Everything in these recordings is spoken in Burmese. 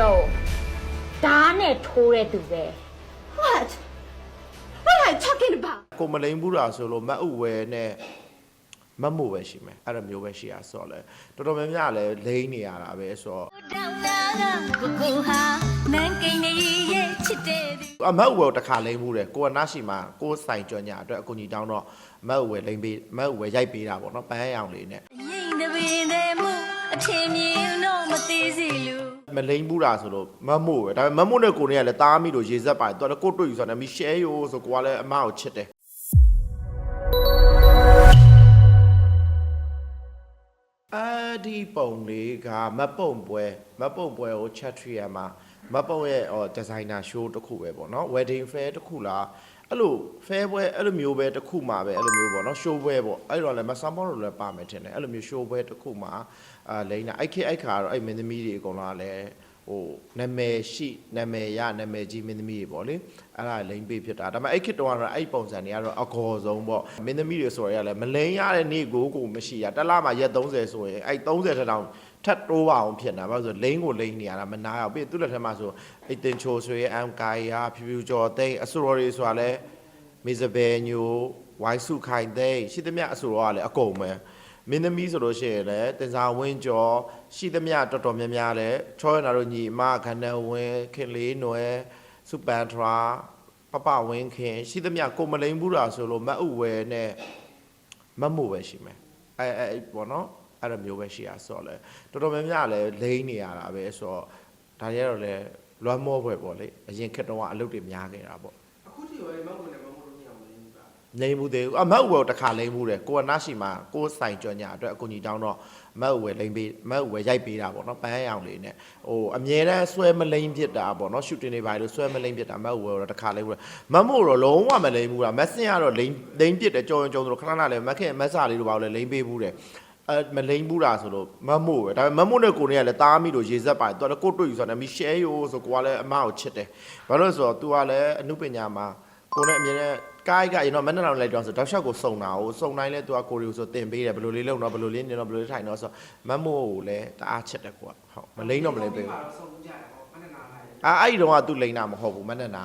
ကျော်ဓာတ်နဲ့ထိုးတဲ့သူပဲ What? What are you talking about? ကိုမလိန်ဘူးတာဆိုလို့မတ်ဥဝဲနဲ့မတ်မို့ပဲရှိမယ်အဲ့လိုမျိုးပဲရှိရဆိုတော့လေတော်တော်များများလည်းလိန်နေရတာပဲဆိုတော့တောင်းတာကကိုကိုဟာမန်ကိန်းလေးရဲ့ချစ်တဲ့သူအမတ်ဥဝဲကိုတစ်ခါလိန်မှုတယ်ကိုကနားရှိမှာကိုဆိုင်ကြွညာအတွက်အကူကြီးတောင်းတော့မတ်ဥဝဲလိန်ပေးမတ်ဥဝဲရိုက်ပေးတာပေါ့နော်ပန်းရောင်လေးနဲ့ရင်တပင်တဲ့မှုအထင်မြင်တော့မသေးစီလူ မလိန်ဘူးတာဆိုလို့မတ်မို့ပဲဒါပေမဲ့မတ်မို့နဲ့ကိုနေကလည်းတားမိလို့ရေစက်ပါတယ်သူကလည်းကိုတွေ့ယူဆိုတော့မီရှဲယိုဆိုကိုကလည်းအမကိုချစ်တယ်အဒီပုံလေးကမတ်ပုံပွဲမတ်ပုံပွဲကို chat tree ရမှာမတ်ပုံရဲ့ဟော designer show တစ်ခုပဲပေါ့နော် wedding fair တစ်ခုလား အဲ့လို fair ပွဲအဲ့လိုမျိုးပဲတစ်ခုမှာပဲအဲ့လိုမျိုးပေါ့နော် show ပွဲပေါ့အဲ့တော့လည်းမဆမ်ဘောလို့လည်းပါမယ်ထင်တယ်အဲ့လိုမျိုး show ပွဲတစ်ခုမှာအာလိမ့်တာအဲ့ခေတ်အဲ့ခါကတော့အဲ့မင်းသမီးတွေအကုန်လုံးကလည်းဟိုနာမည်ရှိနာမည်ရနာမည်ကြီးမင်းသမီးတွေပေါ့လေအဲ့ဒါလိမ့်ပေးဖြစ်တာဒါပေမဲ့အဲ့ခေတ်တုန်းကတော့အဲ့ပုံစံတွေကတော့အကော်ဆုံးပေါ့မင်းသမီးတွေဆိုရရလဲမလိန်ရတဲ့နေ့ကိုကိုမရှိရတစ်လမှာရက်30ဆိုရင်အဲ့30ထက်တောင် ထပ်တိုးပါအောင်ဖြစ်နေတာဘာလို့ဆိုလိန်ကိုလိန်နေရတာမနာရဘူးပြီးသူ့လက်ထက်မှာဆိုအဲ့တင်ချိုဆွေအမ်ကိုင်ယာဖြူဖြူကျော်သိန်းအဆိုတော်တွေဆိုတာလဲမေဇဘယ်ညိုဝိုင်းစုခိုင်သိန်းရှိသမျှအဆိုတော်ကလည်းအကုန်ပဲမင်းသမီးဆိုလို့ရှိရင်လည်းတင်စာဝင်းကျော်ရှိသမျှတော်တော်များများလည်းချောရနာတို့ညီအမခန္ဓာဝင်းခင်လေးနွယ်စူပန်ထရာပပဝင်းခင် ရှိသမျှကိုမလိန်ဘူးတာဆိုလို့မတ်ဥဝဲနဲ့မတ်မို့ပဲရှိမယ်အဲအဲအဲ့ပေါ့နော် အဲ့လိုမျိုးပဲရှိရဆိုတော့လေတော်တော်များများလည်းလိန်နေရတာပဲဆိုတော့ဒါတွေကတော့လည်းလွမ်းမောပွဲပေါ့လေအရင်ခက်တော့ကအလုပ်တွေများခဲ့တာပေါ့အခုထိရောမဟုတ်ဘူးနဲ့မဟုတ်လို့ညအောင်လေးပါလိမ့်မှုသေးဘူးအမတ်ဥဝဲကိုတစ်ခါလိမ့်မှုတယ်ကိုကနားရှိမှာကိုဆိုင်ကြော်ညာအတွက်အကူကြီးတောင်းတော့မတ်ဥဝဲလိမ့်ပေးမတ်ဥဝဲရိုက်ပေးတာပေါ့နော်ပန်းရောင်လေးနဲ့ဟိုအမြဲတမ်းဆွဲမလိမ့်ဖြစ်တာပေါ့နော်ရှူတင်နေပါလို့ဆွဲမလိမ့်ဖြစ်တာမတ်ဥဝဲတော့တစ်ခါလိမ့်မှုတယ်မတ်မို့တော့လုံးဝမလိမ့်ဘူးလားမက်ဆင်ကတော့လိမ့်လိမ့်ပြစ်တယ်ကြော်ရင်ကြော်ဆိုတော့ခဏခဏလည်းမက်ခင်မက်စာလေးလိုပါလို့လိမ့်ပေးဘူးတယ် အဲမလိမ့်ဘူးလားဆိုလို့မတ်မို့ပဲဒါပေမဲ့မတ်မို့နဲ့ကိုနေကလည်းတားမိလို့ရေစက်ပါတယ်သူကလည်းကိုတွေ့ယူဆိုတော့မီရှဲယိုဆိုကိုကလည်းအမကိုချစ်တယ်ဘာလို့လဲဆိုတော့ तू ကလည်းအမှုပညာမှာကိုနဲ့အမြင်နဲ့ကားကရင်တော့မနဲ့လောင်လိုက်တော့ဆိုတောက်လျှောက်ကိုစုံတာကိုစုံတိုင်းလဲသူကကိုရီကိုဆိုတင်ပေးတယ်ဘယ်လိုလေးလုပ်တော့ဘယ်လိုလေးနေတော့ဘယ်လိုလေးထိုင်တော့ဆိုမတ်မို့ကိုလည်းတအားချစ်တယ်ကိုကဟုတ်မလိမ့်တော့မလိမ့်ပေးဘူးတော့ဆုံးကြတယ်ဟောမနဲ့နာလိုက်အာအဲ့ဒီတော့ကသူလိမ့်တာမဟုတ်ဘူးမနဲ့နာ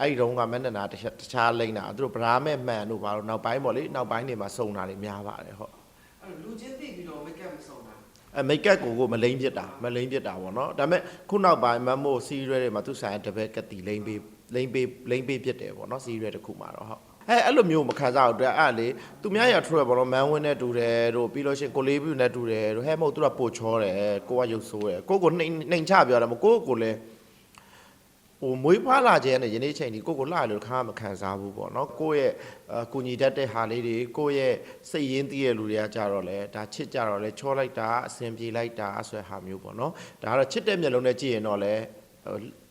အဲ့ဒီတော့ကမနဲ့နာတခြားတခြားလိမ့်တာသူတို့ဗရာမဲ့မှန်တို့ဘာလို့နောက်ပိုင်းပေါ့လေနောက်ပိုင်းနေမှာစုံတာတွေများပါတယ်ဟုတ် အဲ့လူချင်းသိပြီးတော့မိတ်ကပ်မဆုံးတာအဲမိတ်ကပ်ကိုကိုမလိမ့်ပြစ်တာမလိမ့်ပြစ်တာပေါ့နော်ဒါပေမဲ့ခုနောက်ပိုင်းမတ်မို့စီးရဲတွေမှာသူဆိုင်တပည့်ကတိလိမ့်ပေးလိမ့်ပေးလိမ့်ပေးပြစ်တယ်ပေါ့နော်စီးရဲတစ်ခုမှာတော့ဟုတ်အဲအဲ့လိုမျိုးမခံစားဘူးအတွက်အဲ့လေသူများရထရပေါ့နော်မန်ဝင်းနဲ့တူတယ်တို့ပြီးလို့ရှိရင်ကိုလေးပြူနဲ့တူတယ်တို့ဟဲ့မဟုတ်သူကပို့ချောတယ်ကိုကရုပ်ဆိုးတယ်ကိုကိုနှိမ်နှိမ်ချပြောတယ်မကိုကိုလည်း ဟိုမွေးဖွားလာခြင်းနဲ့ယနေ့ချိန်ဒီကိုကိုလှရလို့ခါမခံစားဘူးပေါ့နော်ကိုရဲ့အကူညီတတ်တဲ့ဟာလေးတွေကိုရဲ့စိတ်ရင်းတည်ရဲ့လူတွေကကြတော့လေဒါချစ်ကြတော့လေချောလိုက်တာအဆင်ပြေလိုက်တာဆိုတဲ့ဟာမျိုးပေါ့နော်ဒါကတော့ချစ်တဲ့မျက်လုံးနဲ့ကြည့်ရင်တော့လေဟို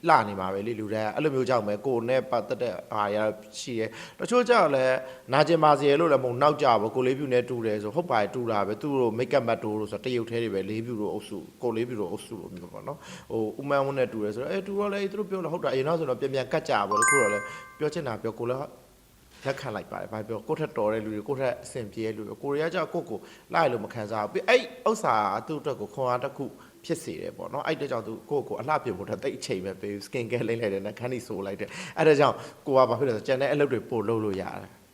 လှနေမှာပဲလေလူတွေကအဲ့လိုမျိုးကြောင့်ပဲကိုနဲ့ပတ်သက်တဲ့အားရရှိရဲတချို့ကြောင့်လည်းနာကျင်ပါစေလို့လည်းမဟုတ်နောက်ကြဘူးကိုလေးပြူနဲ့တူတယ်ဆိုဟုတ်ပါတယ်တူတာပဲသူတို့မိတ်ကပ်မတ်တိုးလို့ဆိုတရုတ်သေးတွေပဲလေးပြူတို့အုပ်စုကိုလေးပြူတို့အုပ်စုလို့မျိုးပေါ့နော်ဟိုဥမန်းဝန်းနဲ့တူတယ်ဆိုတော့အဲတူတော့လေသူတို့ပြောလို့ဟုတ်တာအရင်တော့ဆိုတော့ပြန်ပြန်ကတ်ကြပါလို့ခုတော့လေပြောချင်တာပြောကိုလည်းလက်ခံလိုက်ပါတယ်။ဘာပြောကိုယ့်ထက်တော်တဲ့လူတွေကိုယ့်ထက်အဆင်ပြေတဲ့လူတွေကိုရီးယားကြောက်ကိုယ့်ကိုလိုက်လို့မခံစားဘူး။ပြီးအဲ့ဥစ္စာသူ့အတွက်ကိုခွန်အားတစ်ခု ဖြစ်စေတယ်ပေါ့နော်။အဲ့တဲ့ကြောင့်သူကိုယ့်ကိုအလှပြဖို့ထက်တိတ်အချိန်ပဲပေး skin care လိမ့်လိုက်တယ်နှခမ်းနီဆိုလိုက်တယ်။အဲ့ဒါကြောင့်ကိုကဘာဖြစ်လဲဆိုကျန်တဲ့အလုပ်တွေပို့လုပ်လို့ရတယ်။